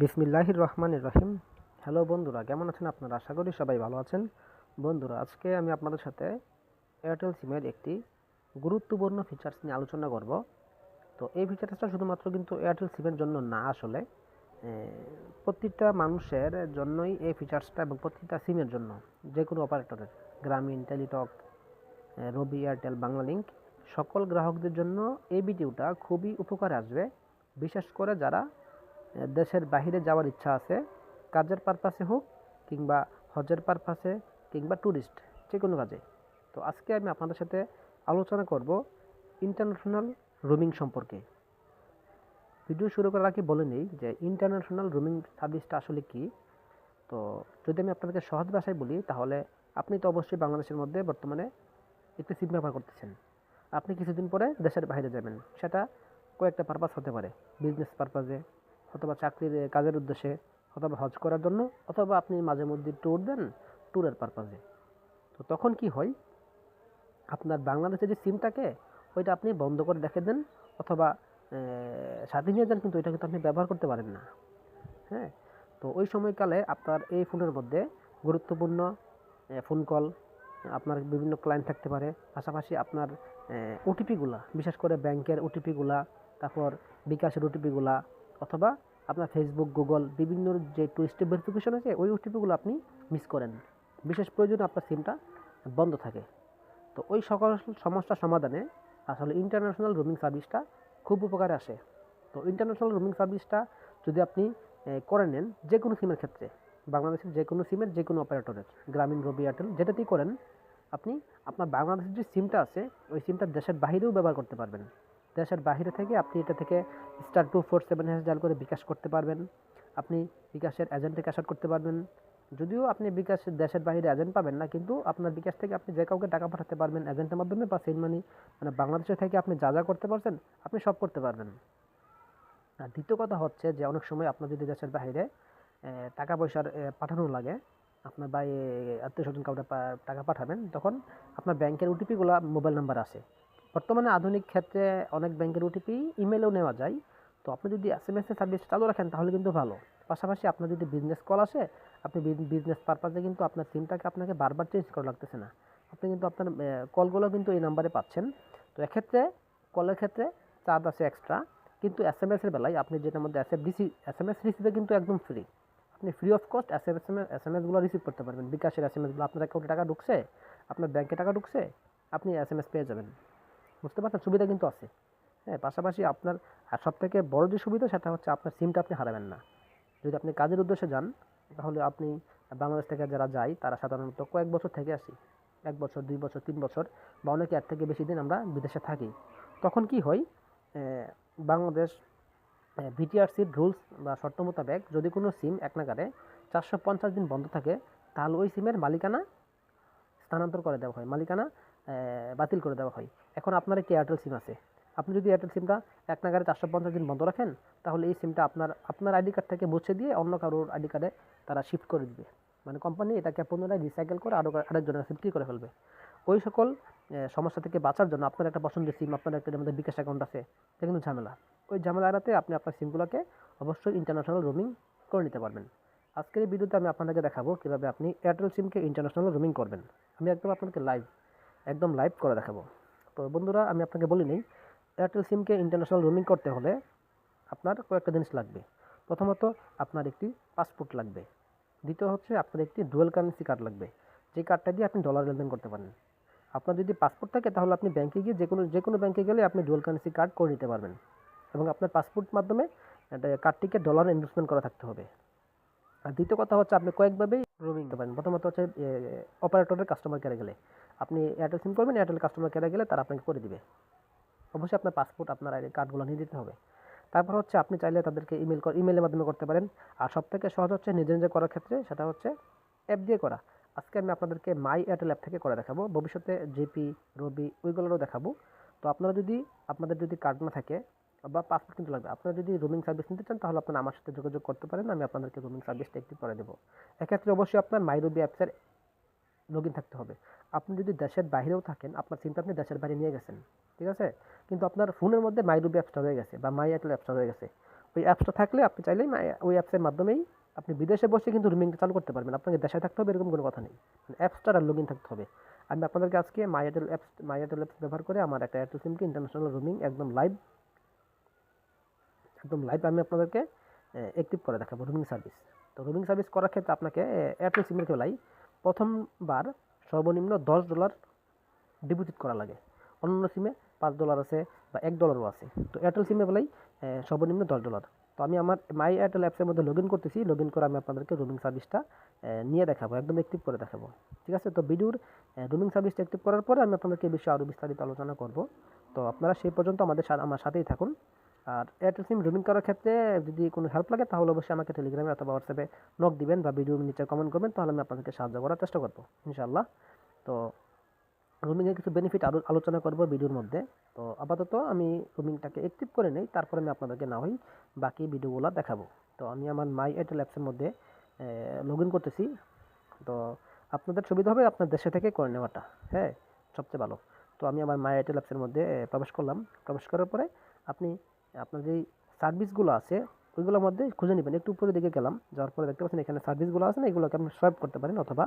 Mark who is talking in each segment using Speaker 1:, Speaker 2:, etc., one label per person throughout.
Speaker 1: বিসমিল্লাহির রহমানির রহিম। হ্যালো বন্ধুরা কেমন আছেন আপনারা? আশা করি সবাই ভালো আছেন। বন্ধুরা আজকে আমি আপনাদের সাথে এয়ারটেল সিমের একটি গুরুত্বপূর্ণ ফিচার্স নিয়ে আলোচনা করব। তো এই ফিচার্সটা শুধুমাত্র কিন্তু এয়ারটেল সিমের জন্য না আসলে এ, প্রত্যেকটা মানুষের জন্যই এই ফিচার্সটা এবং প্রত্যেকটা সিমের জন্য যে কোনো অপারেটরের Grameen Teletalk Robi Airtel Banglalink সকল গ্রাহকদের জন্য এই ভিডিওটা খুবই উপকারে আসবে। বিশেষ করে যারা দেশের বাইরে যাওয়ার ইচ্ছা আছে, কাজের পারপাসে হোক কিংবা হজের পারপাসে কিংবা ট্যুরিস্ট যে কোনো কাজে। তো আজকে আমি আপনাদের সাথে আলোচনা করব ইন্টারন্যাশনাল রুমিং সম্পর্কে। ভিডিও শুরু করার আগে বলে নিই যে ইন্টারন্যাশনাল রুমিং সার্ভিসটা আসলে কি। তো যদি আমি আপনাদেরকে সহজ ভাষায় বলি, তাহলে আপনি তো অবশ্যই বাংলাদেশের মধ্যে বর্তমানে একটি সিম ব্যবহার করতেছেন। আপনি কিছুদিন পরে দেশের বাইরে যাবেন। সেটা কয়েকটা পারপাস হতে পারে। বিজনেস পারপাসে অথবা চাকরির কাজের উদ্দেশ্যে অথবা হজ করার জন্য অথবা আপনি মাঝে মধ্যে ট্যুর দেন ট্যুরের পারপাসে তো তখন কি হয়? আপনার বাংলাদেশে যে সিমটাকে ওইটা আপনি বন্ধ করে রেখে দেন অথবা সাথে নিয়ে যান কিন্তু ওইটা কিন্তু আপনি ব্যবহার করতে পারেন না। হ্যাঁ? তো ওই সময়কালে আপনার এই ফোনের মধ্যে গুরুত্বপূর্ণ ফোন কল আপনার বিভিন্ন ক্লায়েন্ট থাকতে পারে। পাশাপাশি আপনার ওটিপিগুলা বিশেষ করে ব্যাংকের ওটিপিগুলা তারপর বিকাশের ওটিপিগুলা অথবা আপনার ফেসবুক গুগল বিভিন্ন যে টু স্টেপ ভেরিফিকেশন আছে, ওই ওটিপিগুলো আপনি মিস করেন। বিশেষ প্রয়োজনে আপনার সিমটা বন্ধ থাকে। তো ওই সকল সমস্যা সমাধানে আসলে ইন্টারন্যাশনাল রোমিং সার্ভিসটা খুব উপকারে আসে। তো ইন্টারন্যাশনাল রোমিং সার্ভিসটা যদি আপনি করে নেন যে কোনো সিমের ক্ষেত্রে, বাংলাদেশের যে কোনো সিমের যে কোনো অপারেটরের গ্রামীণ, রবি, এয়ারটেল, যেটাতেই করেন, আপনি আপনার বাংলাদেশের যে সিমটা আছে, ওই সিমটা দেশের বাইরেও ব্যবহার করতে পারবেন। দেশের বাইরে থেকে আপনি এটা থেকে star two four seven hash dial করে বিকাশ করতে পারবেন। আপনি বিকাশের এজেন্টে ক্যাশ আউট করতে পারবেন। যদিও আপনি বিকাশ দেশের বাইরে এজেন্ট পাবেন না, কিন্তু আপনার বিকাশ থেকে আপনি যে কাউকে টাকা পাঠাতে পারবেন এজেন্টের মাধ্যমে বা সেন্ড মানি মানে বাংলাদেশে থেকে আপনি যা যা করতে পারছেন, আপনি সব করতে পারবেন। আর দ্বিতীয় কথা হচ্ছে যে অনেক সময় আপনার যদি দেশের বাইরে টাকা পয়সার পাঠানো লাগে, আপনার বাই আত্মীয় স্বজন কাউকে টাকা পাঠাবেন, তখন আপনার ব্যাংকের ওটিপিগুলো মোবাইল নাম্বার আসে বর্তমানে আধুনিক ক্ষেত্রে অনেক ব্যাংকের ওটিপি ইমেলেও নেওয়া যায়। তো আপনি যদি এস এম এস এর সার্ভিস চালু রাখেন, তাহলে কিন্তু ভালো। পাশাপাশি আপনার যদি বিজনেস কল আসে, আপনি বিজনেস পারপাসে কিন্তু আপনার সিমটাকে আপনাকে বারবার চেঞ্জ করা লাগতেছে না। আপনি কিন্তু আপনার কলগুলো কিন্তু এই নাম্বারে পাচ্ছেন। তো এক্ষেত্রে কলের ক্ষেত্রে চার্জ আছে এক্সট্রা কিন্তু এস এম এসের বেলায় আপনি যেটার মধ্যে S F DC S M S রিসিভে কিন্তু একদম ফ্রি আপনি free of cost S M S S M এসগুলো receive করতে পারবেন। বিকাশের এস এম এসগুলো আপনার অ্যাকাউন্টে টাকা ঢুকছে, আপনার ব্যাংকে টাকা ঢুকছে, আপনি এস এম এস পেয়ে যাবেন। বুঝতে পারছেন? সুবিধা কিন্তু আছে। হ্যাঁ পাশাপাশি আপনার, আর সব থেকে বড় যে সুবিধা সেটা হচ্ছে আপনার সিমটা আপনি হারাবেন না। যদি আপনি কাজের উদ্দেশ্যে যান, তাহলে আপনি বাংলাদেশ থেকে যারা যায়, তারা সাধারণত কয়েক বছর থেকে আসি। এক বছর, দুই বছর, তিন বছর, বা অনেকে এর থেকে বেশি দিন আমরা বিদেশে থাকি। তখন কি হয় বাংলাদেশ বিটিআরসির রুলস বা শর্ত মোতাবেক যদি কোনো সিম এক নাগারে চারশো পঞ্চাশ দিন বন্ধ থাকে, তাহলে ওই সিমের মালিকানা স্থানান্তর করে দেওয়া হয়। মালিকানা বাতিল করে দেওয়া হয়। এখন আপনার একটি এয়ারটেল সিম আছে। আপনি যদি এয়ারটেল সিমটা এক নাগারে চারশো পঞ্চাশ দিন বন্ধ রাখেন, তাহলে এই সিমটা আপনার আপনার আইডি কার্ড থেকে মুছে দিয়ে অন্য কারোর আইডি কার্ডে তারা শিফট করে দিবে। মানে কোম্পানি এটাকে পুনরায় রিসাইকেল করে আরও আরেকজনের সিম করে ফেলবে? ওই সকল সমস্যা থেকে বাঁচার জন্য আপনার একটা পছন্দের সিম আপনার একটা মধ্যে বিকাশ অ্যাকাউন্ট আছে, এটা কিন্তু ঝামেলা। ওই ঝামেলা এড়াতে আপনি আপনার সিমগুলোকে অবশ্যই ইন্টারন্যাশনাল রোমিং করে নিতে পারবেন। আজকের এই ভিডিওতে আমি আপনাদেরকে দেখাবো কীভাবে আপনি এয়ারটেল সিমকে ইন্টারন্যাশনাল রোমিং করবেন। আমি একদম আপনাকে লাইভ একদম লাইভ করে দেখাবো। তো বন্ধুরা, আমি আপনাকে বলি নিই এয়ারটেল সিমকে ইন্টারন্যাশনাল রোমিং করতে হলে আপনার কয়েকটা জিনিস লাগবে। প্রথমত, আপনার একটি পাসপোর্ট লাগবে। দ্বিতীয় হচ্ছে, আপনার একটি ডুয়েল কারেন্সি কার্ড লাগবে। যে কার্ডটা দিয়ে আপনি ডলার লেনদেন করতে পারেন। আপনার যদি পাসপোর্ট থাকে, তাহলে আপনি ব্যাংকে গিয়ে যে কোনো যে কোনো ব্যাংকে গেলে আপনি ডুয়েল কারেন্সি কার্ড করে নিতে পারবেন। এবং আপনার পাসপোর্ট মাধ্যমে কার্ডটিকে ডলার ইনভেস্টমেন্ট করা থাকতে হবে। আর দ্বিতীয় কথা হচ্ছে আপনি কয়েকভাবেই রোমিং করতে পারেন। প্রথমত হচ্ছে অপারেটরের কাস্টমার কেয়ারে গেলে। আপনি এয়ারটেল সিম করবেন এয়ারটেল কাস্টমার কেয়ারে গেলে তারা আপনাকে করে দিবে। অবশ্যই আপনার পাসপোর্ট আপনার আইডি কার্ডগুলো নিয়ে দিতে হবে। তারপর হচ্ছে আপনি চাইলে তাদেরকে ইমেল ইমেলের মাধ্যমে করতে পারেন। আর সব থেকে সহজ হচ্ছে নিজে নিজে করার ক্ষেত্রে সেটা হচ্ছে অ্যাপ দিয়ে করা। আজকে আমি আপনাদেরকে মাই এয়ারটেল অ্যাপ থেকে করে দেখাবো। ভবিষ্যতে জিপি রবি ওইগুলোরও দেখাবো। তো আপনারা যদি, আপনাদের যদি কার্ড না থাকে বা পাসপোর্ট কিন্তু লাগবে। আপনারা যদি রোমিং সার্ভিস নিতে চান, তাহলে আপনারা আমার সাথে যোগাযোগ করতে পারেন। আমি আপনাদেরকে রোমিং সার্ভিসটা একটু করে দেবো। এক্ষেত্রে অবশ্যই আপনার মাই রবি অ্যাপসের লগ থাকতে হবে। আপনি যদি দেশের বাইরেও থাকেন, আপনার সিমটা আপনি দেশের বাইরে নিয়ে গেছেন, ঠিক আছে? কিন্তু আপনার ফোনের মধ্যে মাই রুবি অ্যাপসটা হয়ে গেছে বা মাই এয়ারটেল অ্যাপসটা হয়ে গেছে। ওই অ্যাপসটা থাকলে আপনি চাইলেই ওই অ্যাপসের মাধ্যমেই আপনি বিদেশে বসে কিন্তু রুমিংটা চালু করতে পারবেন। আপনাকে দেশে থাকতে হবে, এরকম কোনো কথা নেই। অ্যাপসটার আর লগ থাকতে হবে। আমি আপনাদেরকে আজকে my Airtel apps my Airtel apps ব্যবহার করে আমার একটা এয়ারটেল সিমকে ইন্টারন্যাশনাল রুমিং একদম লাইভ একদম লাইভ আমি আপনাদেরকে অ্যাক্টিভ করে দেখাবো রুমিং সার্ভিস তো রুমিং সার্ভিস করার ক্ষেত্রে আপনাকে এয়ারটেল সিমের বেলায় প্রথমবার সর্বনিম্ন দশ ডলার ডিপোজিট করা লাগে। অন্য সিমে পাঁচ ডলার আছে বা এক ডলারও আছে। তো এয়ারটেল সিমে আহ, সর্বনিম্ন দশ ডলার তো আমি আমার মাই এয়ারটেল অ্যাপসের মধ্যে লগ করতেছি লগ করে আমি আপনাদেরকে রুমিং সার্ভিসটা নিয়ে দেখাবো একদম অ্যাক্টিভ করে দেখাবো। ঠিক আছে? তো ভিডিওর রুমিং সার্ভিসটা অ্যাক্টিভ করার পরে আমি আপনাদেরকে এই বিষয়ে আরও বিস্তারিত আলোচনা করব। তো আপনারা সেই পর্যন্ত আমাদের আমার সাথেই থাকুন। আর এয়ারটেল সিম রুমিং করার ক্ষেত্রে যদি কোনো হেল্প লাগে, তাহলে অবশ্যই আমাকে টেলিগ্রামে অথবা হোয়াটসঅ্যাপে নক দিবেন বা ভিডিওর নিচে কমেন্ট করবেন, তাহলে আমি আপনাদেরকে সাহায্য করার চেষ্টা করব, ইনশাআল্লাহ। তো রুমিংয়ের কিছু বেনিফিট আরও আলোচনা করব ভিডিওর মধ্যে। তো আপাতত আমি রুমিংটাকে অ্যাক্টিভ করে নেই, তারপরে আমি আপনাদেরকে না হয় বাকি ভিডিওগুলো দেখাবো। তো আমি আমার মাই এয়ারটেল অ্যাপসের মধ্যে লগ ইন করতেছি। তো আপনাদের সুবিধা হবে আপনার দেশে থেকে করে নেওয়াটা হ্যাঁ সবচেয়ে ভালো। তো আমি আমার মাই এয়ারটেল অ্যাপসের মধ্যে প্রবেশ করলাম। প্রবেশ করার পরে আপনি আপনার যেই সার্ভিসগুলো আছে, ওইগুলোর মধ্যে খুঁজে নেবেন। একটু উপরের দিকে গেলাম, যাওয়ার পরে দেখতে পাচ্ছেন এখানে সার্ভিসগুলো আছে না, এগুলোকে আপনি সোয়াইপ করতে পারেন অথবা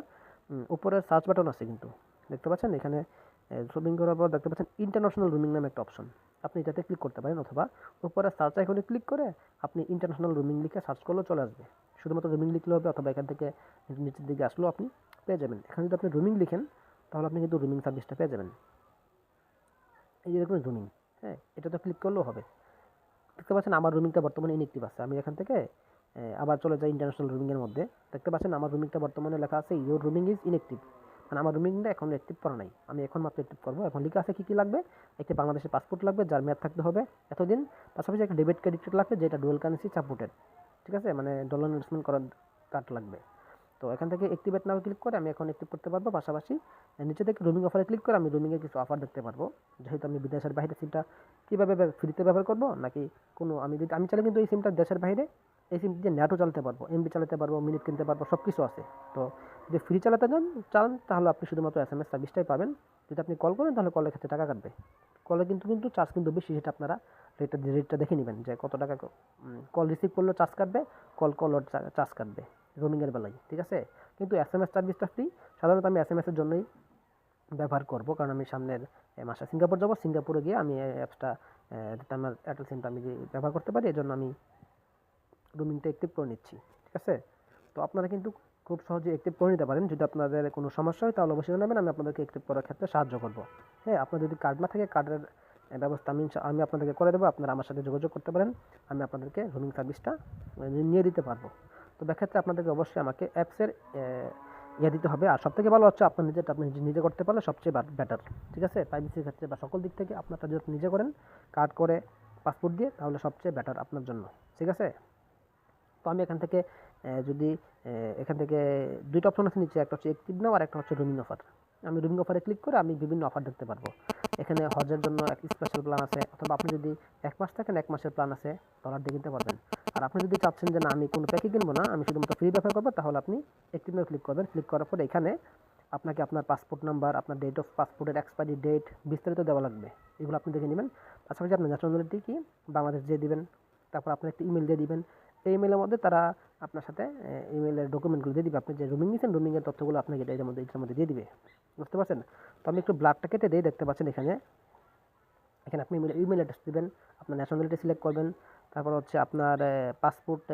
Speaker 1: উপরে সার্চ বাটন আছে কিন্তু। দেখতে পাচ্ছেন এখানে রুমিং করার পর দেখতে পাচ্ছেন ইন্টারন্যাশনাল রুমিং নামে একটা অপশন আপনি এটাতে ক্লিক করতে পারেন অথবা উপরে সার্চ আইকনে ক্লিক করে আপনি ইন্টারন্যাশনাল রুমিং লিখে সার্চ করলেও চলে আসবে। শুধুমাত্র রুমিং লিখলে হবে অথবা এখান থেকে নিচের দিকে আসলেও আপনি পেয়ে যাবেন। এখানে যদি আপনি রুমিং লিখেন, তাহলে আপনি কিন্তু রুমিং সার্ভিসটা পেয়ে যাবেন। এই যে দেখুন রুমিং হ্যাঁ এটাতে ক্লিক করলেও হবে। দেখতে পাচ্ছেন আমার রুমিংটা বর্তমানে ইনএক্টিভ আছে। আমি এখান থেকে আবার চলে যাই ইন্টারন্যাশনাল রুমিংয়ের মধ্যে। দেখতে পাচ্ছেন আমার রুমিংটা বর্তমানে লেখা আছে ইউর রুমিং ইজ ইনএক্টিভ মানে আমার রুমিংটা এখন অ্যাক্টিভ করা নাই। আমি এখন মাত্র অ্যাক্টিভ করব। এখন লেখা আছে কী কী লাগবে? একটি বাংলাদেশের পাসপোর্ট লাগবে, যার মেয়াদ থাকতে হবে এতদিন। পাশাপাশি একটা ডেবিট ক্রেডিট কার্ড লাগবে, যেটা ডুয়েল কারেন্সি সাপোর্টেড ঠিক আছে? মানে ডলার ইনভেস্টমেন্ট করার কার্ড লাগবে। তো এখান থেকে অ্যাক্টিভেট নাও ক্লিক করে আমি এখন অ্যাক্টিভ করতে পারব। পাশাপাশি নিচে থেকে রুমিং অফারে ক্লিক করে আমি রুমিংয়ে কিছু অফার দেখতে পারব। যেহেতু আমি বিদেশের বাইরে সিমটা কীভাবে ফ্রিতে ব্যবহার করব? নাকি কোনো, আমি যদি, আমি চাইলে কিন্তু এই সিমটা দেশের বাইরে, এই সিম দিয়ে নেটও চালাতে পারব এমবি চালাতে পারব মিনিট কিনতে পারব সব কিছু আছে। তো যদি ফ্রি চালাতে চান চান তাহলে আপনি শুধুমাত্র এস এম এস সার্ভিসটাই পাবেন। যদি আপনি কল করেন, তাহলে কলের ক্ষেত্রে টাকা কাটবে। কলে কিন্তু কিন্তু চার্জ কিন্তু বেশি, সেটা আপনারা রেটটা রেটটা দেখে নেবেন যে কত টাকা কল রিসিভ করলেও চার্জ কাটবে কল কলর চার্জ কাটবে। রোমিংয়ের বেলায়, ঠিক আছে? কিন্তু এস এম এস সার্ভিসটা ফ্রি সাধারণত আমি এস এম এসের জন্যই ব্যবহার করব। কারণ আমি সামনের মাসে সিঙ্গাপুর যাব, সিঙ্গাপুরে গিয়ে আমি অ্যাপসটা আমার এয়ারটেল সিমটা আমি ব্যবহার করতে পারি, এজন্য আমি রুমিংটা অ্যাক্টিভ করে নিচ্ছি, ঠিক আছে? তো আপনারা কিন্তু খুব সহজে অ্যাক্টিভ করে নিতে পারেন। যদি আপনাদের কোনো সমস্যা হয়, তাহলে অবশ্যই জানাবেন, আমি আপনাদেরকে অ্যাক্টিভ করার ক্ষেত্রে সাহায্য করব। হ্যাঁ আপনার যদি কার্ড না থাকে কার্ডের ব্যবস্থা আমি আমি আপনাদেরকে করে দেবো। আপনারা আমার সাথে যোগাযোগ করতে পারেন। আমি আপনাদেরকে রুমিং সার্ভিসটা নিয়ে দিতে পারব। তো ব্যাখ্যাতে আপনাদেরকে অবশ্যই আমাকে অ্যাপসের ইয়ে দিতে হবে। আর সবথেকে ভালো হচ্ছে আপনার নিজেটা আপনি নিজে- করতে পারলে সবচেয়ে বেটার ঠিক আছে? প্রাইভেসির ক্ষেত্রে বা সকল দিক থেকে আপনারটা যদি নিজে করেন কার্ড করে পাসপোর্ট দিয়ে, তাহলে সবচেয়ে বেটার আপনার জন্য, ঠিক আছে? তো আমি এখান থেকে যদি এখান থেকে দুইটা অপশন আছে নিচে, একটা হচ্ছে একটিভ নাও আর একটা হচ্ছে রুমিং অফার আমি রুমিং অফারে ক্লিক করে আমি বিভিন্ন অফার দেখতে পারব। এখানে হজের জন্য এক স্পেশাল প্ল্যান আছে, অথবা আপনি যদি এক মাস থাকেন, এক মাসের প্ল্যান আছে ডলার দিয়ে কিনতে পারবেন। আর আপনি যদি চাচ্ছেন যে না, আমি কোনো প্যাকে কিনবো না, আমি শুধুমাত্র ফ্রি ব্যবহার করব, তাহলে আপনি অ্যাক্টিভ নাও ক্লিক করবেন। ক্লিক করার পর এখানে আপনাকে আপনার পাসপোর্ট নাম্বার আপনার ডেট অফ পাসপোর্টের এক্সপায়ারি ডেট বিস্তারিত দেওয়া লাগবে। এগুলো আপনি দেখে নেবেন। পাশাপাশি আপনার ন্যাশনালিটি কি, বাংলাদেশ দিয়ে দিবেন, তারপর আপনার একটি ইমেল দিয়ে দিবেন। এই ইমেলের মধ্যে তারা আপনার সাথে ইমেলের ডকুমেন্টগুলো দিয়ে দিবে। আপনি যে রুমিং নিয়েছেন রুমিংয়ের তথ্যগুলো আপনাকে এটা এর মধ্যে এটার মধ্যে দিয়ে দিবে। বুঝতে পারছেন? তো আমি একটু ব্লাডটা কেটে দিই, দেখতে পাচ্ছেন এখানে। এখানে আপনি ইমেল ইমেল অ্যাড্রেস দেবেন, আপনার ন্যাশনালিটি সিলেক্ট করবেন, তারপর হচ্ছে আপনার পাসপোর্ট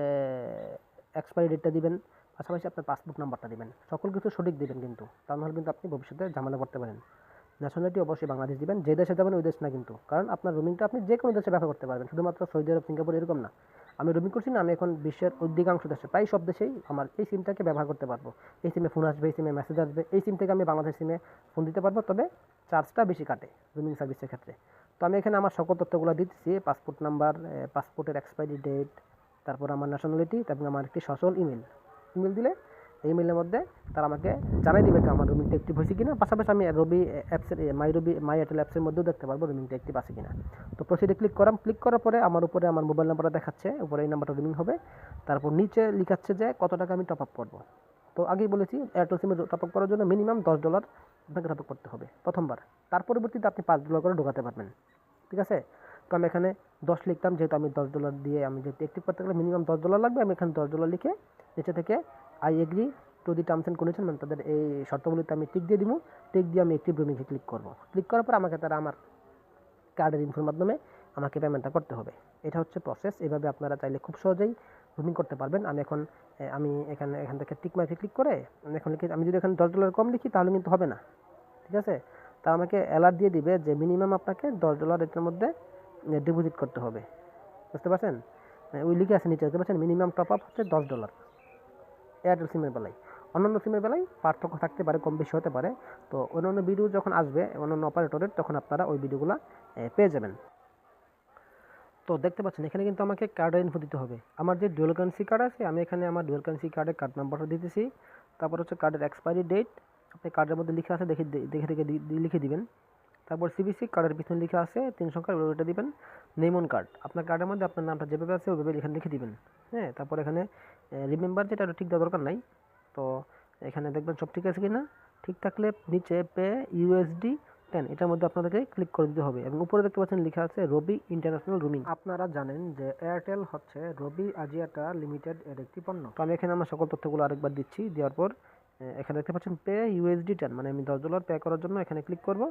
Speaker 1: এক্সপায়ারি ডেটটা দিবেন, পাশাপাশি আপনার পাসপোর্ট নাম্বারটা দিবেন। সকল কিছু সঠিক দিবেন কিন্তু, তা নাহলে কিন্তু আপনি ভবিষ্যতে ঝামেলা করতে পারেন। ন্যাশনালিটি অবশ্যই বাংলাদেশ দিবেন, যে দেশে যাবেন ওই দেশ না কিন্তু। কারণ আপনার রুমিংটা আপনি যে কোনো দেশে ব্যবহার করতে পারবেন, শুধুমাত্র সৌদি আরব, সিঙ্গাপুর এরকম না। আমি রোমিং করছি না, আমি এখন বিশ্বের অধিকাংশ দেশে, প্রায় সব দেশেই আমার এই সিমটাকে ব্যবহার করতে পারব। এই সিমে ফোন আসবে, এই সিমে মেসেজ আসবে, এই সিম থেকে আমি বাংলাদেশ সিমে ফোন দিতে পারব, তবে চার্জটা বেশি কাটে রুমিং সার্ভিসের ক্ষেত্রে। তো আমি এখানে আমার সকল তথ্যগুলো দিচ্ছি পাসপোর্ট নাম্বার পাসপোর্টের এক্সপায়ারি ডেট তারপর আমার ন্যাশনালিটি তারপর আমার একটি সচল ইমেল ইমেল দিলে ইমেলের মধ্যে তারা আমাকে জানাই দিবে আমার রুমিংটা অ্যাক্টিভ হয়েছে কিনা। পাশাপাশি আমি রবি অ্যাপসের মাই রবি মাই এয়ারটেল অ্যাপসের মধ্যেও দেখতে পারব রুমিংটা অ্যাক্টিভ আছে কিনা। তো প্রসিডে ক্লিক করাম। ক্লিক করার পরে আমার উপরে আমার মোবাইল নাম্বারটা দেখাচ্ছে। উপরে এই নাম্বারটা রুমিং হবে। তারপর নিচে লিখাচ্ছে যে কত টাকা আমি টপ আপ করব। তো আগেই বলেছি এয়ারটেল সিমে টপ আপ করার জন্য মিনিমাম দশ ডলার আপনাকে টপ আপ করতে হবে প্রথমবার। তার পরবর্তীতে আপনি পাঁচ ডলার করে ঢোকাতে পারবেন। ঠিক আছে? তো আমি এখানে দশ লিখতাম, যেহেতু আমি দশ ডলার দিয়ে আমি যেহেতু অ্যাক্টিভ করতে গেলে মিনিমাম দশ ডলার লাগবে, আমি এখানে দশ ডলার লিখে নিচে থেকে I agree to the terms and condition মানে তাদের এই শর্তগুলিতে আমি টিক দিয়ে দিব। টিক দিয়ে আমি একটি রুমিংয়ে ক্লিক করব। ক্লিক করার পর আমাকে তারা আমার কার্ডের ইনফোর মাধ্যমে আমাকে পেমেন্টটা করতে হবে। এটা হচ্ছে প্রসেস এভাবে আপনারা চাইলে খুব সহজেই রুমিং করতে পারবেন। আমি এখন আমি এখানে, এখান থেকে টিক মার্কে ক্লিক করে এখন লিখি, আমি যদি এখানে দশ ডলার কম লিখি তাহলে কিন্তু হবে না। ঠিক আছে? তা আমাকে অ্যালার্ট দিয়ে দিবে যে মিনিমাম আপনাকে দশ ডলার এটার মধ্যে ডিপোজিট করতে হবে। বুঝতে পারছেন? ওই লিখে আছে নিচে দেখতে মিনিমাম টপ আপ হচ্ছে দশ ডলার এয়ারটেল সিমের বেলায়। অন্যান্য সিমের বেলায় পার্থক্য থাকতে পারে, কম বেশি হতে পারে। তো অন্যান্য ভিডিও যখন আসবে, অন্যান্য অপারেটরের তখন আপনারা ওই ভিডিওগুলো পেয়ে যাবেন। তো দেখতে পাচ্ছেন, এখানে কিন্তু আমাকে কার্ডের ইনফো দিতে হবে। আমার যে ডুয়েল কারেন্সি কার্ড আছে, আমি এখানে আমার ডুয়েল কারেন্সি কার্ডের কার্ড নাম্বারটা দিতেছি। তারপর হচ্ছে কার্ডের এক্সপায়ারি ডেট আপনি কার্ডের মধ্যে লিখে আছে, দেখে দেখে দেখে লিখে দিবেন। তারপর সিবিসি কার্ডের পিছনে লিখে আছে তিন সংখ্যার ওইটা দিবেন নেমন কার্ড আপনার কার্ডের মধ্যে আপনার নামটা যেভাবে আছে ওইভাবে এখানে লিখে দিবেন হ্যাঁ? তারপর এখানে রিমেম্বার যেটা ঠিক দেওয়ার দরকার নাই। তো এখানে দেখবেন সব ঠিক আছে কি না ঠিক থাকলে নিচে পে ইউএসডি টেন এটার মধ্যে আপনাদেরকে ক্লিক করে দিতে হবে। এবং উপরে দেখতে পাচ্ছেন লেখা আছে রবি ইন্টারন্যাশনাল রুমিং আপনারা জানেন যে এয়ারটেল হচ্ছে রবি আজিয়াটা লিমিটেড এর একটি পণ্য। তো আমি এখানে আমার সকল তথ্যগুলো আরেকবার দিচ্ছি দেওয়ার পর এখানে দেখতে পাচ্ছেন পে ইউএসডি টেন মানে আমি দশ ডলার পে করার জন্য এখানে ক্লিক করব।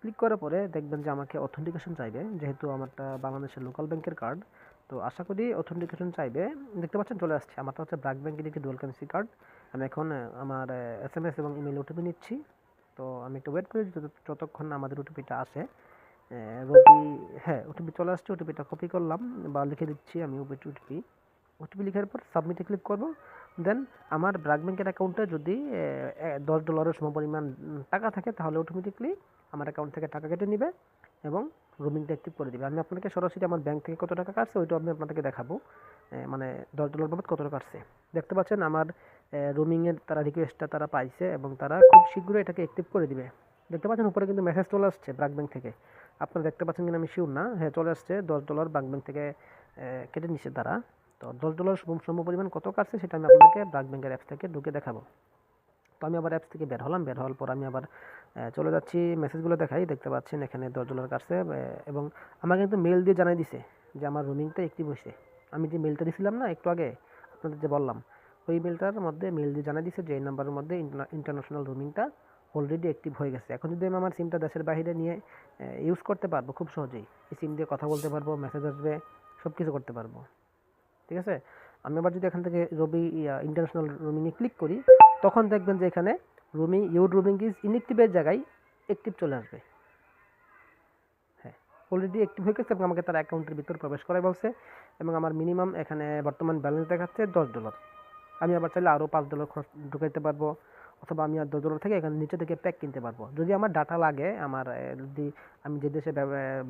Speaker 1: ক্লিক করার পরে দেখবেন যে আমাকে অথেন্টিকেশন চাইবে, যেহেতু আমারটা বাংলাদেশের লোকাল ব্যাংকের কার্ড তো আশা করি অথেন্টিকেশন চাইবে। দেখতে পাচ্ছেন চলে আসছে। আমারটা হচ্ছে ব্র্যাক ব্যাংকের একটি ডুয়াল কারেন্সি কার্ড আমি এখন আমার এস এম এস এবং ইমেল ওটিপি নিচ্ছি। তো আমি একটু ওয়েট করি যতক্ষণ আমাদের ওটিপিটা আসে। রবি হ্যাঁ ওটিপি চলে আসছে। ওটিপিটা কপি করলাম বা লিখে দিচ্ছি আমি ওটিপি ওটিপি লিখার পর সাবমিটে ক্লিক করব। দেন আমার ব্র্যাক ব্যাংকের অ্যাকাউন্টে যদি দশ ডলারের সমপরিমাণ টাকা থাকে, তাহলে অটোমেটিকলি আমার অ্যাকাউন্ট থেকে টাকা কেটে নেবে এবং রুমিংটা অ্যাক্টিভ করে দিবে। আমি আপনাকে সরাসরি আমার ব্যাংক থেকে কত টাকা কাটছে ওইটা আমি আপনাকে দেখাবো। মানে দশ ডলার বাবদ কত টাকা কাটছে। দেখতে পাচ্ছেন আমার রুমিংয়ের তারা রিকোয়েস্টটা তারা পাইছে এবং তারা খুব শীঘ্রই এটাকে অ্যাক্টিভ করে দিবে। দেখতে পাচ্ছেন উপরে কিন্তু মেসেজ চলে আসছে ব্রাক ব্যাংক থেকে। আপনারা দেখতে পাচ্ছেন কিনা আমি শিওর না। হ্যাঁ চলে আসছে। দশ ডলার ব্রাক ব্যাংক থেকে কেটে নিচ্ছে তারা। তো দশ ডলার সম পরিমাণ কত কাটছে সেটা আমি আপনাদেরকে ব্রাক ব্যাংকের অ্যাপস থেকে ঢুকে দেখাবো। তো আমি আবার অ্যাপস থেকে বের হলাম, বের হওয়ার পর আমি আবার চলে যাচ্ছি মেসেজগুলো দেখাই, দেখতে পাচ্ছেন এখানে দশ ডলার কাটছে এবং আমাকে কিন্তু মেল দিয়ে জানাই দিছে যে আমার রুমিংটা অ্যাক্টিভ হয়েছে আমি যে মেলটা দিছিলাম না, একটু আগে আপনাদের যে বললাম, ওই মেলটার মধ্যে মেল দিয়ে জানাই দিছে যে এই নাম্বারের মধ্যে ইন্টারন্যাশনাল রুমিংটা অলরেডি অ্যাক্টিভ হয়ে গেছে। এখন যদি আমি আমার সিমটা দেশের বাইরে নিয়ে ইউজ করতে পারব খুব সহজেই। এই সিম দিয়ে কথা বলতে পারব মেসেজ আসবে সব কিছু করতে পারব। ঠিক আছে? আমি আবার যদি এখান থেকে রবি ইন্টারন্যাশনাল রুমিংয়ে ক্লিক করি, তখন দেখবেন যে এখানে রুমিং ইউর রুমিং ইজ ইনএক্টিভের জায়গায় অ্যাক্টিভ চলে আসবে। হ্যাঁ অলরেডি অ্যাক্টিভ হয়ে গেছে এবং আমাকে তার অ্যাকাউন্টের ভিতর প্রবেশ করাই বলছে এবং আমার মিনিমাম এখানে বর্তমান ব্যালেন্স দেখাচ্ছে দশ ডলার আমি আবার চাইলে আরও পাঁচ ডলার খরচ ঢুকাইতে পারব। অথবা আমি আর দশ থেকে এখানে নিচে থেকে প্যাক কিনতে পারব। যদি আমার ডাটা লাগে, আমার যদি আমি যে দেশে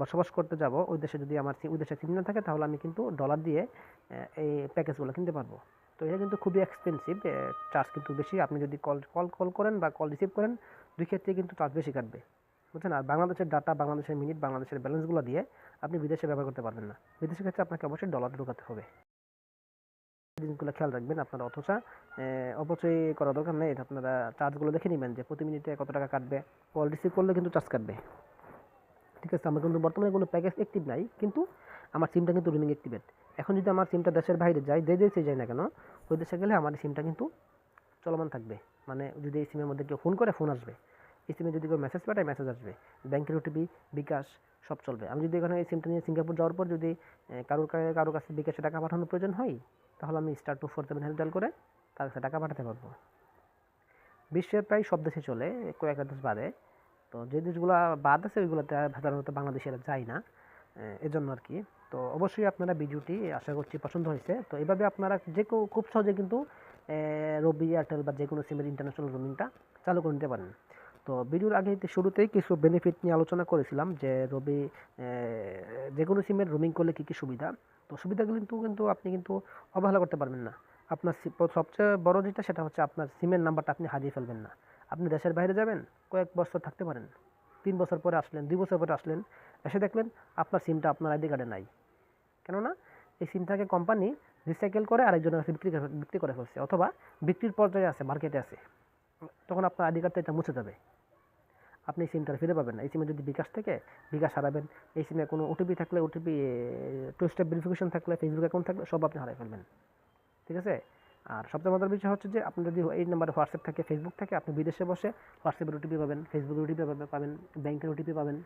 Speaker 1: বসবাস করতে যাব, ওই দেশে যদি আমার ওই দেশে সিম না থাকে, তাহলে আমি কিন্তু ডলার দিয়ে এই প্যাকেজগুলো কিনতে পারব। তো এটা কিন্তু খুবই এক্সপেন্সিভ চার্জ কিন্তু বেশি। আপনি যদি কল কল কল করেন বা কল রিসিভ করেন, দুই ক্ষেত্রে কিন্তু চার্জ বেশি কাটবে। বুঝছেন? আর বাংলাদেশের ডাটা বাংলাদেশের মিনিট বাংলাদেশের ব্যালেন্সগুলো দিয়ে আপনি বিদেশে ব্যবহার করতে পারবেন না। বিদেশের ক্ষেত্রে আপনাকে অবশ্যই ডলার ঢোকাতে হবে। জিনিসগুলো খেয়াল রাখবেন আপনারা, অথচ অপচয় করা দরকার নেই। আপনারা চার্জগুলো দেখে নেবেন যে প্রতি মিনিটে কত টাকা কাটবে। কল রিসিভ করলে কিন্তু চার্জ কাটবে। ঠিক আছে, আমার কিন্তু বর্তমানে কোনো প্যাকেজ অ্যাক্টিভ নাই, কিন্তু আমার সিমটা কিন্তু রুমিং অ্যাক্টিভেট এখন যদি আমার সিমটা দেশের বাইরে যায়, যে দেশে যায় না কেন, ওই দেশে গেলে আমার সিমটা কিন্তু চলমান থাকবে। মানে যদি এই সিমের মধ্যে কেউ ফোন করে ফোন আসবে। এই সিমে যদি কেউ মেসেজ পাঠায় মেসেজ আসবে। ব্যাংকের ওটিপি বিকাশ সব চলবে। আমি যদি এখানে এই সিমটা নিয়ে সিঙ্গাপুর যাওয়ার পর যদি কারোর কারোর কাছে বিকাশে টাকা পাঠানোর প্রয়োজন হয়, তাহলে আমি star two four seven help dial করে তার কাছে টাকা পাঠাতে পারব। বিশ্বের প্রায় সব দেশে চলে, কয়েকটা দেশ বাদে। তো যে দেশগুলো বাদ আছে, ওইগুলোতে সাধারণত বাংলাদেশিরা যায় না এজন্য আর কি। তো অবশ্যই আপনারা ভিডিওটি আশা করছি পছন্দ হয়েছে। তো এভাবে আপনারা যে খুব সহজে কিন্তু রবি, এয়ারটেল বা যে কোনো সিমের ইন্টারন্যাশনাল রোমিংটা চালু করে নিতে পারেন। তো ভিডিওর আগে শুরুতেই কিছু বেনিফিট নিয়ে আলোচনা করেছিলাম যে রবি যে কোনো সিমের রোমিং করলে কী কী সুবিধা? তো সুবিধাগুলো কিন্তু কিন্তু আপনি কিন্তু অবহেলা করতে পারবেন না। আপনার সবচেয়ে বড় যেটা সেটা হচ্ছে আপনার সিমের নাম্বারটা আপনি হারিয়ে ফেলবেন না। আপনি দেশের বাইরে যাবেন, কয়েক বছর থাকতে পারেন, তিন বছর পরে আসলেন, দুই বছর পরে আসলেন, এসে দেখলেন আপনার সিমটা আপনার আইডি কার্ডে নাই। কেননা এই সিমটাকে কোম্পানি রিসাইকেল করে আরেকজনের কাছে বিক্রি করে বিক্রি করে ফেলছে, অথবা বিক্রির পর্যায়ে আছে মার্কেটে আছে। তখন আপনার আইডি কার্ডটা এটা মুছে যাবে। আপনি সিমটা ফিরে পাবেন না। এই সিমে যদি বিকাশ থেকে, বিকাশ হারাবেন। এই সিমে কোনো ওটিপি থাকলে ওটিপি টু স্টেপ ভেরিফিকেশন থাকলে ফেসবুক অ্যাকাউন্ট থাকলে, সব আপনি হারাই ফেলবেন। ঠিক আছে? আর সবচেয়ে মজার বিষয় হচ্ছে যে আপনি যদি এই নাম্বারে হোয়াটসঅ্যাপ থাকে ফেসবুক থাকে, আপনি বিদেশে বসে হোয়াটসঅ্যাপের ওটিপি পাবেন ফেসবুকের ওটিপি পাবেন ব্যাংকের ওটিপি পাবেন।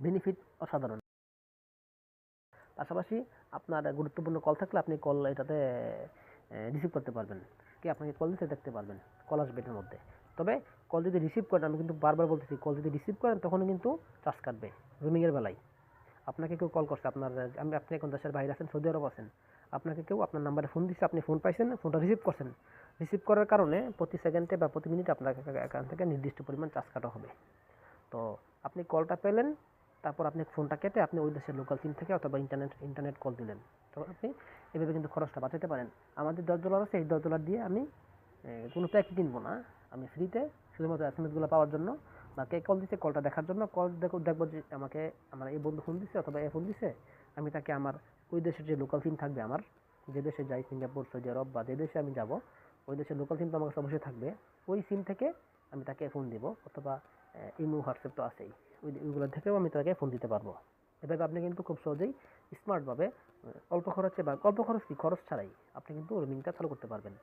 Speaker 1: বেনিফিট অসাধারণ। পাশাপাশি আপনার গুরুত্বপূর্ণ কল থাকলে আপনি কল এটাতে রিসিভ করতে পারবেন। কি আপনাকে কল দিতে দেখতে পারবেন। কল আসবে এটার মধ্যে। তবে কল যদি রিসিভ করেন, আমি কিন্তু বারবার বলতেছি কল যদি রিসিভ করেন তখনও কিন্তু চার্জ কাটবে রুমিংয়ের বেলায়। আপনাকে কেউ কল করছে, আপনার, আমি, আপনি এখন দেশের বাইরে আছেন, সৌদি আরব আছেন, আপনাকে কেউ আপনার নাম্বারে ফোন দিচ্ছে আপনি ফোন পাইছেন ফোনটা রিসিভ করছেন রিসিভ করার কারণে প্রতি সেকেন্ডে বা প্রতি মিনিটে আপনার এখান থেকে নির্দিষ্ট পরিমাণ চার্জ কাটা হবে। তো আপনি কলটা পেলেন, তারপর আপনি ফোনটা কেটে আপনি ওই দেশের লোকাল সিম থেকে অথবা ইন্টারনেট ইন্টারনেট কল দিলেন। তো আপনি এভাবে কিন্তু খরচটা বাঁচাতে পারেন। আমাদের দশ ডলার আছে, এই দশ ডলার দিয়ে আমি কোনো প্যাকেট কিনবো না, আমি ফ্রিতে শুধুমাত্র এস এম পাওয়ার জন্য বা কে কল দিচ্ছে কলটা দেখার জন্য কল দেখো, দেখব যে আমাকে, আমার এই বন্ধু ফোন দিচ্ছে অথবা এ ফোন দিচ্ছে আমি তাকে আমার, ওই দেশের যে লোকাল সিম থাকবে আমার, যে দেশে যাই, সিঙ্গাপুর, সৌদি আরব বা যে দেশে আমি যাব, ওই দেশের লোকাল সিম তো আমার কাছে অবশ্যই থাকবে, ওই সিম থেকে আমি তাকে ফোন দিব অথবা ইমো হোয়াটসঅ্যাপ তো আছেই, ওই ওইগুলো থেকেও আমি তাকে ফোন দিতে পারব। এভাবে আপনি কিন্তু খুব সহজেই স্মার্টভাবে অল্প খরচে বা, অল্প খরচ কি? খরচ ছাড়াই আপনি কিন্তু রোমিংটা চালু করতে পারবেন।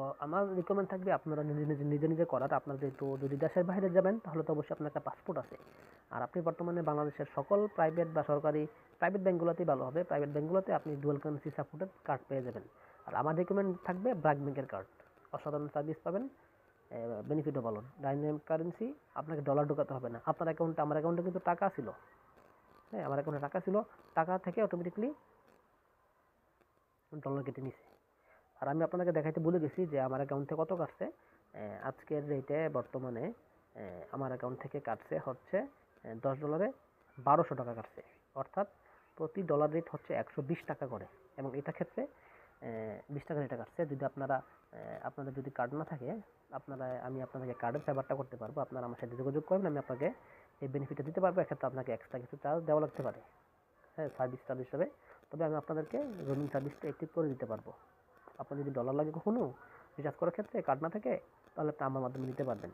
Speaker 1: তো আমার রিকমেন্ড থাকবে আপনারা নিজে নিজে নিজে নিজে করার আপনার যেহেতু যদি দেশের বাইরে যাবেন, তাহলে তো অবশ্যই আপনার একটা পাসপোর্ট আছে। আর আপনি বর্তমানে বাংলাদেশের সকল প্রাইভেট বা সরকারি প্রাইভেট ব্যাঙ্কগুলোতেই ভালো হবে। প্রাইভেট ব্যাঙ্কগুলোতে আপনি ডুয়াল কারেন্সি সাপোর্টেড কার্ড পেয়ে যাবেন। আর আমার রিকমেন্ড থাকবে ব্র্যাক ব্যাংকের কার্ড অসাধারণ সার্ভিস পাবেন বেনিফিটও ভালো ডাইনামিক কারেন্সি আপনাকে ডলার ঢোকাতে হবে না। আপনার অ্যাকাউন্টে আমার অ্যাকাউন্টে কিন্তু টাকা ছিল। হ্যাঁ আমার অ্যাকাউন্টে টাকা ছিল। টাকা থেকে অটোমেটিকলি ডলার কেটে নিছে। আর আমি আপনাদেরকে দেখাইতে ভুলে গেছি যে আমার অ্যাকাউন্টে কত কাটছে। আজকের রেটে বর্তমানে আমার অ্যাকাউন্ট থেকে কাটছে হচ্ছে দশ ডলারে বারোশো টাকা কাটছে। অর্থাৎ প্রতি ডলার রেট হচ্ছে একশো বিশ টাকা করে। এবং এটা ক্ষেত্রে বিশ টাকা রেটে কাটছে। যদি আপনারা আপনাদের যদি কার্ড না থাকে, আপনারা, আমি আপনাদেরকে কার্ডের ব্যাপারটা করতে পারব। আপনারা আমার সাথে যোগাযোগ করবেন, আমি আপনাকে এই বেনিফিটটা দিতে পারব। এক্ষেত্রে আপনাকে এক্সট্রা কিছু চার্জ দেওয়া লাগতে পারে। হ্যাঁ সার্ভিস চার্জ হিসাবে। তবে আমি আপনাদেরকে রোমিং সার্ভিসটা অ্যাক্টিভ করে দিতে পারব। আপনার যদি ডলার লাগে কখনো রিচার্জ করার ক্ষেত্রে কার্ড না থাকে, তাহলে আপনি আমার মাধ্যমে নিতে পারবেন।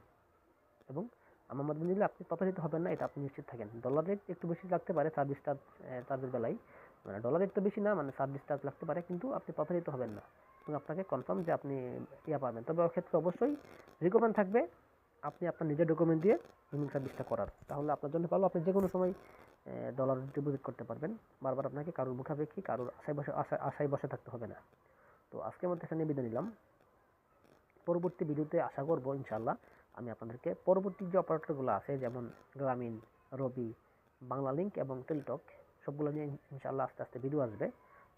Speaker 1: এবং আমার মাধ্যমে নিলে আপনি প্রতারিত হবেন না, এটা আপনি নিশ্চিত থাকেন। ডলার রেট একটু বেশি লাগতে পারে সার্ভিস চার্জ চার্জের বেলায়। মানে ডলার রেট তো বেশি না মানে সার্ভিস চার্জ লাগতে পারে, কিন্তু আপনি প্রতারিত হবেন না। এবং আপনাকে কনফার্ম যে আপনি ইয়া পাবেন। তবে ওর ক্ষেত্রে অবশ্যই রিকমেন্ড থাকবে আপনি আপনার নিজের ডকুমেন্ট দিয়ে রুমিং সার্ভিসটা করার। তাহলে আপনার জন্য ভালো, আপনি যে কোনো সময় ডলার ডিপোজিট করতে পারবেন। বারবার আপনাকে কারোর মুখাপেক্ষি, কারোর আশায় বসে আশায় বসে থাকতে হবে না। তো আজকের মধ্যে এখানে বিদায় নিলাম। পরবর্তী ভিডিওতে আশা করব ইনশাল্লাহ আমি আপনাদেরকে পরবর্তী যে অপারেটরগুলো আছে, যেমন গ্রামীণ, রবি বাংলা লিঙ্ক এবং টেলিটক, সবগুলো নিয়ে ইনশাল্লাহ আস্তে আস্তে ভিডিও আসবে।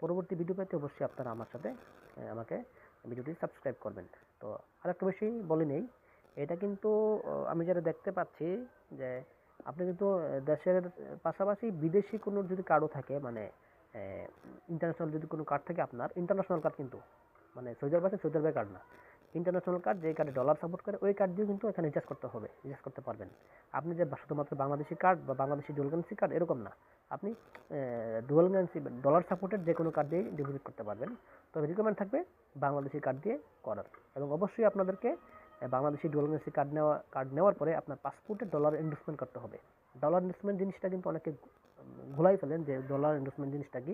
Speaker 1: পরবর্তী ভিডিও পেতে অবশ্যই আপনারা আমার সাথে আমাকে ভিডিওটি সাবস্ক্রাইব করবেন। তো আরেকটা বিষয় বলে নেই, এটা কিন্তু আমি যারা দেখতে পাচ্ছি যে, আপনি কিন্তু দেশের পাশাপাশি বিদেশি কোনো যদি কার্ডও থাকে মানে ইন্টারন্যাশনাল যদি কোনো কার্ড থাকে আপনার ইন্টারন্যাশনাল কার্ড কিন্তু মানে সৌদি আরব আছে, সৌদি আরবের কার্ড না। ইন্টারন্যাশনাল কার্ড যে কার্ডে ডলার সাপোর্ট করে, ওই কার্ড দিয়ে কিন্তু এখানে রিচার্জ করতে হবে রিচার্জ করতে পারবেন। আপনি যে শুধুমাত্র বাংলাদেশি কার্ড বা বাংলাদেশি ডুয়াল কারেন্সি কার্ড এরকম না, আপনি ডুয়াল কারেন্সি ডলার সাপোর্টেড যে কোনো কার্ড দিয়ে ডিপোজিট করতে পারবেন। তবে রিকমেন্ড থাকবে বাংলাদেশি কার্ড দিয়ে করার। এবং অবশ্যই আপনাদেরকে বাংলাদেশি ডুয়াল কারেন্সি কার্ড নেওয়া কার্ড নেওয়ার পরে আপনার পাসপোর্টে ডলার ইনভেস্টমেন্ট করতে হবে। ডলার ইনভেস্টমেন্ট জিনিসটা কিন্তু অনেকে ভুলাই ফেলেন যে ডলার ইনভেস্টমেন্ট জিনিসটা কি?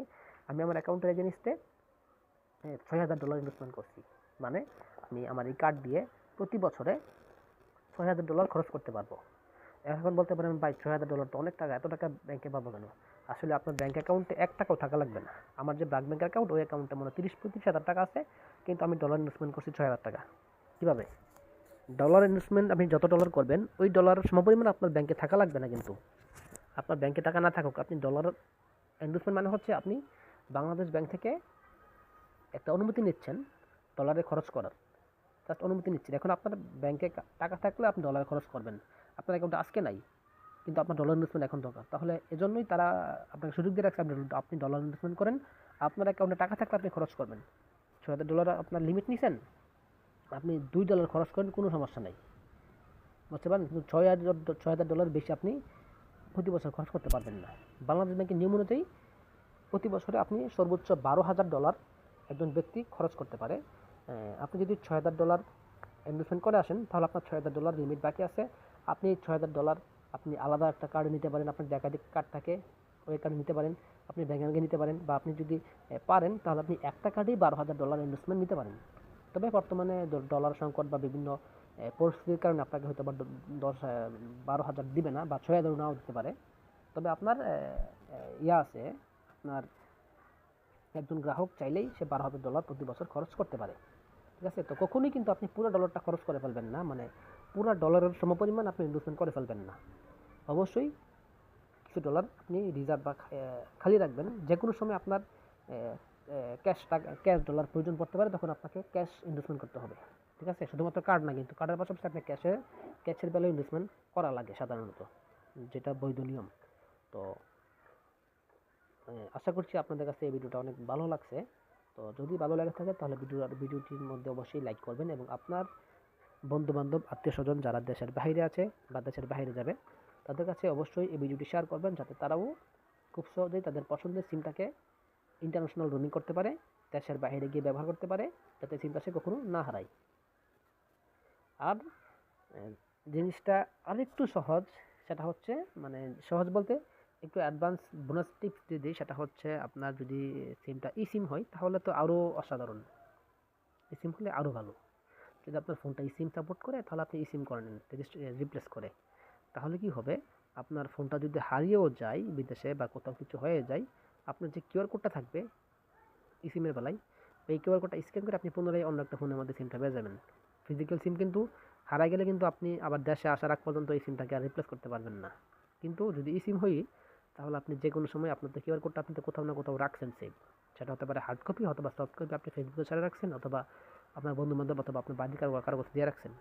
Speaker 1: আমি আমার অ্যাকাউন্টের এগেনিস্টে ছয় হাজার ডলার ইনভেস্টমেন্ট করছি। মানে আমি আমার এই কার্ড দিয়ে প্রতি বছরে ছয় হাজার ডলার খরচ করতে পারব। এখন বলতে পারেন, ভাই, ছয় হাজার ডলার তো অনেক টাকা, এত টাকা ব্যাংকে পাবো কেন? আসলে আপনার ব্যাংক অ্যাকাউন্টে এক টাকাও থাকা লাগবে না। আমার যে ব্যাংক অ্যাকাউন্ট ওই অ্যাকাউন্টে মনে হয় তিরিশ পঁয়ত্রিশ হাজার টাকা আছে, কিন্তু আমি ডলার ইনভেস্টমেন্ট করছি ছয় হাজার টাকা। কীভাবে? ডলার ইনভেস্টমেন্ট আপনি যত ডলার করবেন, ওই ডলার সমপরিমাণ আপনার ব্যাংকে থাকা লাগবে না কিন্তু। আপনার ব্যাংকে টাকা না থাকুক, আপনি ডলার ইনভেস্টমেন্ট মানে হচ্ছে আপনি বাংলাদেশ ব্যাংক থেকে একটা অনুমতি নিচ্ছেন ডলারে খরচ করার। জাস্ট অনুমতি নিচ্ছেন। এখন আপনার ব্যাংকে টাকা থাকলে আপনি ডলারে খরচ করবেন। আপনার অ্যাকাউন্টে আজকে নাই, কিন্তু আপনার ডলার ইনভেস্টমেন্ট এখন দরকার। তাহলে এজন্যই তারা আপনাকে সুযোগ দিয়ে রাখছে, আপনি আপনি ডলার ইনভেস্টমেন্ট করেন। আপনার অ্যাকাউন্টে টাকা থাকলে আপনি খরচ করবেন। ছয় হাজার ডলার আপনার লিমিট নিছেন আপনি দুই ডলার খরচ করেন, কোনো সমস্যা নাই। বুঝতে পারেন কিন্তু ছয় হাজার ছয় হাজার ডলার বেশি আপনি প্রতি বছর খরচ করতে পারবেন না। বাংলাদেশ ব্যাংকের নিয়ম অনুযায়ী প্রতি বছরে আপনি সর্বোচ্চ বারো হাজার ডলার একজন ব্যক্তি খরচ করতে পারে। আপনি যদি ছয় হাজার ডলার ইনভেস্টমেন্ট করে আসেন, তাহলে আপনার ছয় হাজার ডলার লিমিট বাকি আছে। আপনি ছয় হাজার ডলার আপনি আলাদা একটা কার্ড নিতে পারেন, আপনার একাধিক কার্ড থাকে, ওই কার্ড নিতে পারেন, আপনি ব্যাঙ্কে নিতে পারেন। বা আপনি যদি পারেন, তাহলে আপনি একটা কার্ডেই বারো হাজার ডলার ইনভেস্টমেন্ট নিতে পারেন। তবে বর্তমানে ডলার সংকট বা বিভিন্ন পরিস্থিতির কারণে আপনাকে হয়তো বা দশ বারো হাজার দিবে না বা ছয় হাজার নাও দিতে পারে। তবে আপনার ইয়া আছে, আপনার একজন গ্রাহক চাইলেই সে বারো হাজার ডলার প্রতি বছর খরচ করতে পারে। ঠিক আছে? তো কখনোই কিন্তু আপনি পুরো ডলারটা খরচ করে ফেলবেন না মানে পুরো ডলারের সমপরিমাণ আপনি ইনভেস্টমেন্ট করে ফেলবেন না। অবশ্যই কিছু ডলার আপনি রিজার্ভ বা খালি রাখবেন। যে কোনো সময় আপনার ক্যাশ টাকা ক্যাশ ডলার প্রয়োজন পড়তে পারে, তখন আপনাকে ক্যাশ ইনভেস্টমেন্ট করতে হবে। ঠিক আছে? শুধুমাত্র কার্ড না কিন্তু কার্ডের পাশাপাশি আপনি ক্যাশে ক্যাশের বেলায় ইনভেস্টমেন্ট করা লাগে সাধারণত, যেটা বৈধ নিয়ম। তো আশা করছি আপনাদের কাছে এই ভিডিওটা অনেক ভালো লাগছে। তো, যদি ভালো লাগে থাকে, তাহলে ভিডিও, ভিডিওটির মধ্যে অবশ্যই লাইক করবেন এবং আপনার বন্ধু বান্ধব আত্মীয় স্বজন যারা দেশের বাইরে আছে বা দেশের বাইরে যাবে, তাদের কাছে অবশ্যই এই ভিডিওটি শেয়ার করবেন, যাতে তারাও খুব সহজেই তাদের পছন্দের সিমটাকে ইন্টারন্যাশনাল রোমিং করতে পারে, দেশের বাইরে গিয়ে ব্যবহার করতে পারে, যাতে সিমটা সে কখনো না হারায়। আর জিনিসটা আরেকটু সহজ, সেটা হচ্ছে মানে সহজ বলতে একটু অ্যাডভান্স বোনাস টিপস দিয়ে দিই, সেটা হচ্ছে আপনার যদি সিমটা ই সিম হয়, তাহলে তো আরও অসাধারণ। ই সিম হলে আরও ভালো। যদি আপনার ফোনটা ই সিম সাপোর্ট করে, তাহলে আপনি ই সিম করে নেন রিপ্লেস করে। তাহলে কি হবে? আপনার ফোনটা যদি হারিয়েও যায়, বিদেশে বা কোথাও কিছু হয়ে যায় আপনার যে কিউআর কোডটা থাকবে সিমের বেলায়, এই কিউআর কোডটা স্ক্যান করে আপনি পুনরায় অন্য একটা ফোনের মধ্যে সিমটা পেয়ে যাবেন। ফিজিক্যাল সিম কিন্তু হারাই গেলে কিন্তু আপনি আবার দেশে আসার আগ পর্যন্ত এই সিমটাকে আর রিপ্লেস করতে পারবেন না। কিন্তু যদি ই সিম হই, তাহলে আপনি যে কোনো সময় আপনার কিউআর কোডটা আপনি তো কোথাও না কোথাও রাখছেন সেভ সেটা হতে পারে হার্ড কপি অথবা সফট কপি আপনি ফেসবুকে ছেড়ে রাখছেন অথবা আপনার বন্ধু বান্ধব অথবা আপনার বাড়ির কারও কারও কাছে দিয়ে রাখছেন।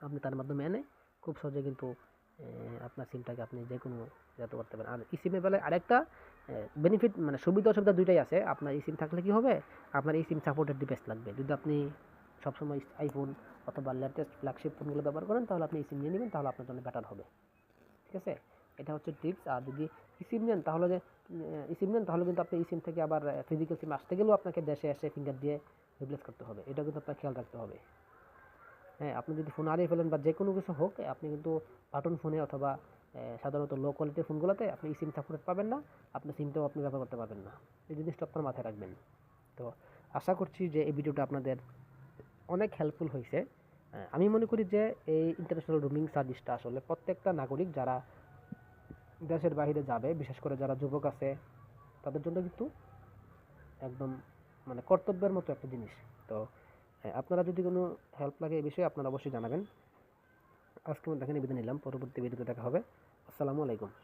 Speaker 1: আপনি তার মাধ্যমে এনে খুব সহজে কিন্তু আপনার সিমটাকে আপনি যে কোনো জায়গাতে করতে পারেন। আর ই সিমের বেলায় আরেকটা বেনিফিট মানে সুবিধা অসুবিধা দুইটাই আছে। আপনার ই সিম থাকলে কি হবে? আপনার এই সিম সাপোর্টেড ডিভাইস লাগবে। যদি আপনি সবসময় আইফোন অথবা লেটেস্ট ফ্ল্যাগশিপ ফোনগুলো ব্যবহার করেন, তাহলে আপনি এই সিম নিয়ে নেবেন, তাহলে আপনার জন্য বেটার হবে। ঠিক আছে? এটা হচ্ছে টিপস আর যদি ই সিম নেন, তাহলে যে ই সিম নেন, তাহলে কিন্তু আপনি ই সিম থেকে আবার ফিজিক্যাল সিম আসতে গেলেও আপনাকে দেশে এসে ফিঙ্গার দিয়ে রিপ্লেস করতে হবে। এটা কিন্তু আপনার খেয়াল রাখতে হবে। হ্যাঁ আপনি যদি ফোন হারিয়ে ফেলেন বা যে কোনো কিছু হোক, আপনি কিন্তু বাটন ফোনে অথবা সাধারণত লো কোয়ালিটির ফোনগুলোতে আপনি সিম সাপোর্ট পাবেন না। আপনার সিমটাও আপনি ব্যবহার করতে পারবেন না। এই জিনিসটা আপনার মাথায় রাখবেন। তো আশা করছি যে এই ভিডিওটা আপনাদের অনেক হেল্পফুল হয়েছে। আমি মনে করি যে এই ইন্টারন্যাশনাল রুমিং সার্ভিসটা আসলে প্রত্যেকটা নাগরিক যারা দেশের বাইরে যাবে, বিশেষ করে যারা যুবক আছে, তাদের জন্য কিন্তু একদম মানে কর্তব্যের মতো একটা জিনিস। তো আপনারা যদি কোনো হেল্প লাগে এই বিষয়ে আপনারা অবশ্যই জানাবেন। আজকে মধ্যে এখানে বিদায় নিলাম। পরবর্তী ভিডিওতে দেখা হবে। আসসালামু আলাইকুম।